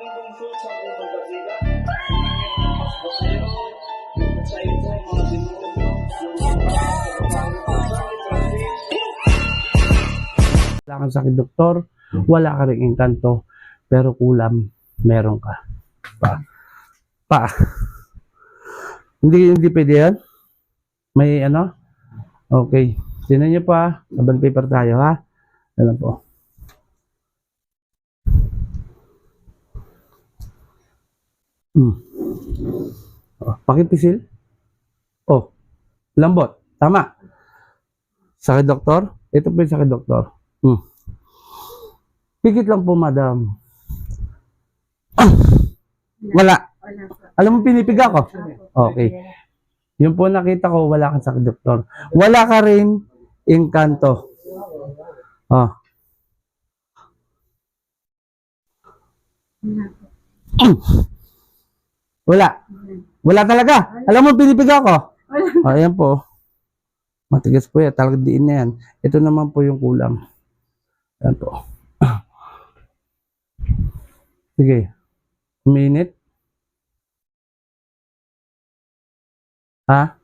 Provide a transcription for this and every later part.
aming bungso sa unang basila. Sa ito, mga mga wala kang sakit doktor, wala ka rin engkanto, pero kulam, meron ka. Pa. Pa. Hindi, hindi pwede yan? May ano? Okay. Tinan niyo pa. Laban paper tayo, ha? Alam po. Hmm. Oh, pakipisil. Oh. Lambot. Tama. Sakit doktor? Ito po yung sakit doktor. Hmm. Pikit lang po, madam. Ah! Wala. Alam mo, pinipiga ko. Okay. Yung po nakita ko, wala kang sakit, doktor. Wala ka rin engkanto. Oh. Po. Wala. Wala talaga. Alam mo, pinipiga ko. Wala. Oh, ayan po. Matigas po yan. Talagang diin na yan. Ito naman po yung kulam. Ayan po. Sige. Minute. Ha?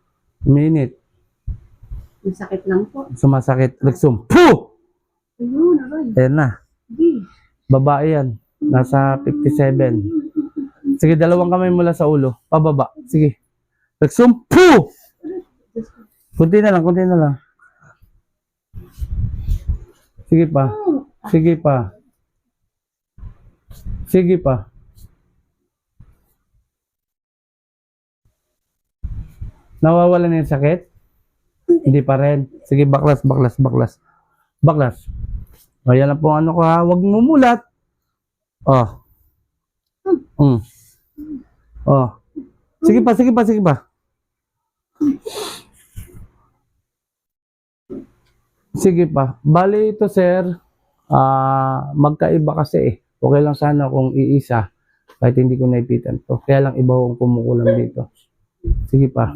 Minute. Masakit lang po. Sumasakit. Reksum. Puh! Ayun, aray. Ayan na. Babae yan. Nasa 57. Sige, dalawang kamay mula sa ulo. Pababa. Sige. Reksum. Puh! Kunti na lang, kunti na lang. Sige pa. Sige pa. Sige pa. Nawawala na yung sakit? Hindi pa rin. Sige, baklas, baklas, baklas. Baklas. Ayan na po ano ko ha. Huwag mumulat. Oh. Mm. Oh. Sige pa, sige pa, sige pa. Sige pa. Bali ito, sir. Ah, magkaiba kasi eh. Okay lang sana kung iisa. Kahit hindi ko naipitan to. Kaya lang iba kung kumukulam dito. Sige pa.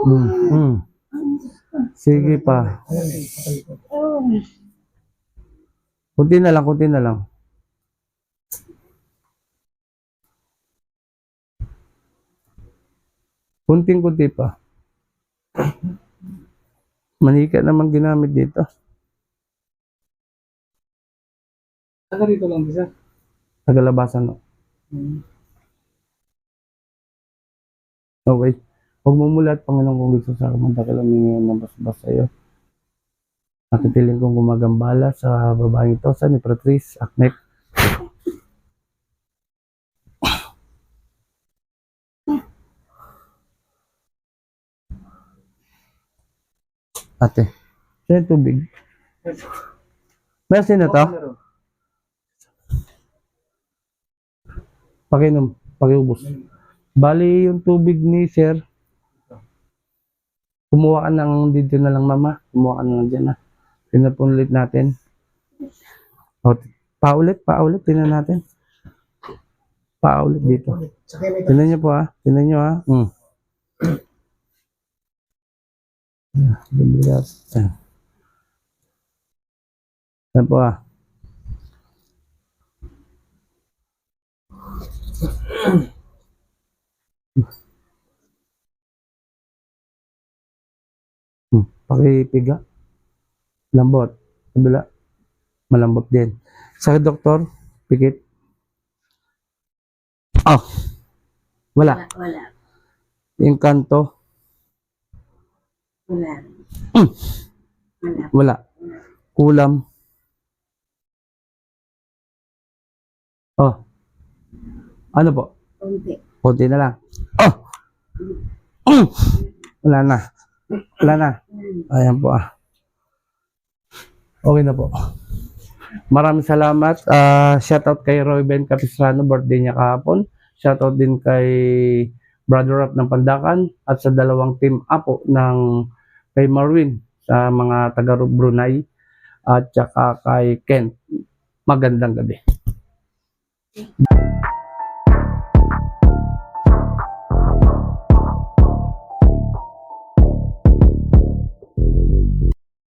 Mm, mm. Sige pa. Kunti na lang, kunti na lang. Kunting-kunti pa. Manika naman ginamit dito. Taga rito lang bisa. Nagalabasan no. Okay. Huwag mo mulat, Panginoon, kung gusto sa kamanta ka lang ngayon ng basbas sa'yo. Nakipiling kong gumagambala sa babaeng ito, sa ni Patrice Aknek. Ate, yung tubig? Meron na to? Pakinom, pakiubos. Bali yung tubig ni sir. Kumuha ka ng dito na lang mama. Kumuha ka na lang dyan ha. Pinapulit natin. O, paulit, paulit. Tingnan natin. Paulit dito. Tingnan nyo po ha. Tingnan nyo ha. Mm. Bibigat. Ayan po ha. Hmm. Pakipiga. Lambot. Kabila. Malambot din. Sa doktor, pikit. Oh. Wala. Wala. Wala. Yung kanto, Wala. Mm. Wala. wala. Kulam. Oh. Ano po? Kunti. Kunti na lang. Oh! Mm. Wala na. Wala na. Ayan po ah. Okay na po. Maraming salamat. Ah, shoutout kay Roy Ben Capistrano, birthday niya kahapon. Shoutout din kay Brother Rap ng Pandakan at sa dalawang team Apo ng kay Marwin sa mga taga Brunei at saka kay Kent. Magandang gabi.